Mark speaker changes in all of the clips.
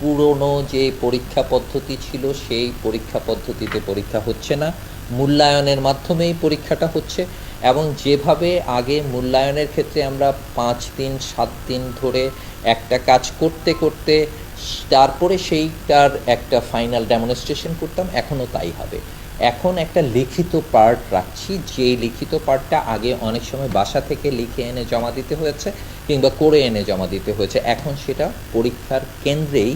Speaker 1: পুরনো যে পরীক্ষা পদ্ধতি ছিল, সেই পরীক্ষা পদ্ধতিতে পরীক্ষা হচ্ছে না। মূল্যায়নের মাধ্যমেই পরীক্ষাটা হচ্ছে এবং যেভাবে আগে মূল্যায়নের ক্ষেত্রে আমরা পাঁচ দিন, সাত দিন ধরে একটা কাজ করতে করতে, তারপরে সেইটার একটা ফাইনাল ডেমনস্ট্রেশন করতাম এখনও তাই হবে। এখন একটা লিখিত পার্ট রাখছি। যেই লিখিত পার্টটা আগে অনেক সময় বাসা থেকে লিখে এনে জমা দিতে হয়েছে কিংবা করে এনে জমা দিতে হয়েছে, এখন সেটা পরীক্ষার কেন্দ্রেই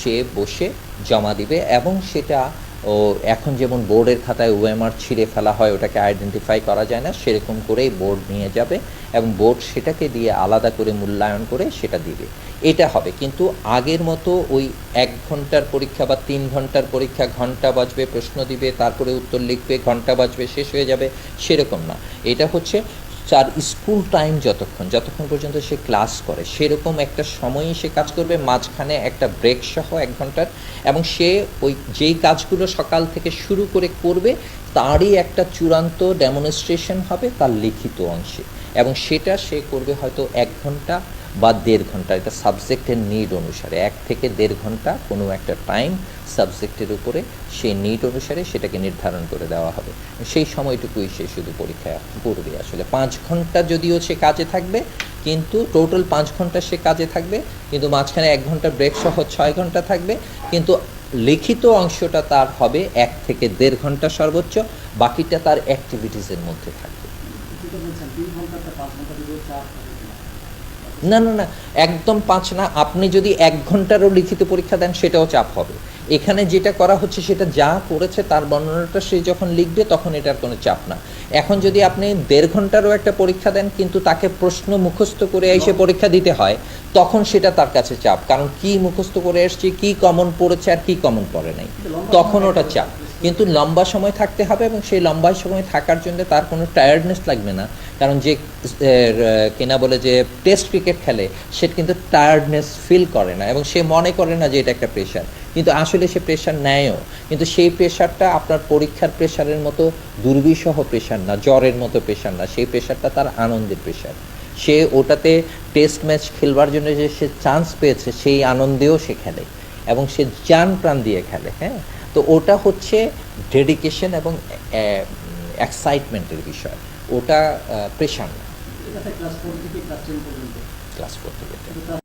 Speaker 1: সে বসে জমা দিবে এবং সেটা ও এখন যেমন বোর্ডের খাতায় ওএমআর ছিঁড়ে ফেলা হয়, ওটাকে আইডেন্টিফাই করা যায় না, সেরকম করেই বোর্ড নিয়ে যাবে এবং বোর্ড সেটাকে দিয়ে আলাদা করে মূল্যায়ন করে সেটা দিবে। এটা হবে। কিন্তু আগের মতো ওই এক ঘণ্টার পরীক্ষা বা তিন ঘণ্টার পরীক্ষা, ঘণ্টা বাজবে, প্রশ্ন দিবে, তারপরে উত্তর লিখবে, ঘণ্টা বাজবে, শেষ হয়ে যাবে, সেরকম না। এটা হচ্ছে তার স্কুল টাইম যতক্ষণ যতক্ষণ পর্যন্ত সে ক্লাস করে, সেরকম একটা সময়ই সে কাজ করবে, মাঝখানে একটা ব্রেক সহ এক ঘণ্টার, এবং সে ওই যেই কাজগুলো সকাল থেকে শুরু করে করবে, তারই একটা চূড়ান্ত ডেমনস্ট্রেশন হবে তার লিখিত অংশে। এবং সেটা সে করবে হয়তো এক ঘণ্টা বা দেড় ঘণ্টা, এটা সাবজেক্টের নিড অনুসারে। এক থেকে দেড় ঘণ্টা কোনো একটা টাইম সাবজেক্টের উপরে সেই নিড অনুসারে সেটাকে নির্ধারণ করে দেওয়া হবে। সেই সময়টুকুই সে শুধু পরীক্ষা করবে আসলে। পাঁচ ঘণ্টা যদিও সে কাজে থাকবে, কিন্তু টোটাল পাঁচ ঘণ্টা সে কাজে থাকবে, কিন্তু মাঝখানে এক ঘণ্টা ব্রেক সহ ছয় ঘণ্টা থাকবে, কিন্তু লিখিত অংশটা তার হবে এক থেকে দেড় ঘণ্টা সর্বোচ্চ, বাকিটা তার অ্যাক্টিভিটিসের মধ্যে থাকবে। না না না, একদম পাঁচ না, আপনি যদি এক ঘন্টারও লিখিত পরীক্ষা দেন, সেটাও চাপ হবে। এখানে যেটা করা হচ্ছে, সেটা যা করেছে, তার বর্ণনাটা সে যখন লিখবে, তখন এটার কোনো চাপ না। এখন যদি আপনি দেড় ঘন্টারও একটা পরীক্ষা দেন, কিন্তু তাকে প্রশ্ন মুখস্থ করে এসে পরীক্ষা দিতে হয়, তখন সেটা তার কাছে চাপ। কারণ কি মুখস্থ করে এসছে, কি কমন পড়েছে, আর কি কমন পড়ে নাই। তখন ওটা চাপ। কিন্তু লম্বা সময় থাকতে হবে, এবং সেই লম্বা সময় থাকার জন্য তার কোনো টায়ার্ডনেস লাগবে না। কারণ যে কিনা বলে যে টেস্ট ক্রিকেট খেলে, সে কিন্তু টায়ার্ডনেস ফিল করে না এবং সে মনে করে না যে এটা একটা প্রেশার কিন্তু আসলে সে প্রেশার নেয়ও। কিন্তু সেই প্রেশারটা আপনার পরীক্ষার প্রেশারের মতো দুর্বিষহ প্রেশার না, জ্বরের মতো প্রেশার না, সেই প্রেশারটা তার আনন্দের প্রেশার সে ওটাতে টেস্ট ম্যাচ খেলবার জন্য যে সে চান্স পেয়েছে, সেই আনন্দেও সে খেলে এবং সে যান প্রাণ দিয়ে খেলে হ্যাঁ? তো ওটা হচ্ছে ডেডিকেশন এবং এক্সাইটমেন্টের বিষয়। ওটা প্রেশার না।
Speaker 2: ক্লাস ফোর থেকে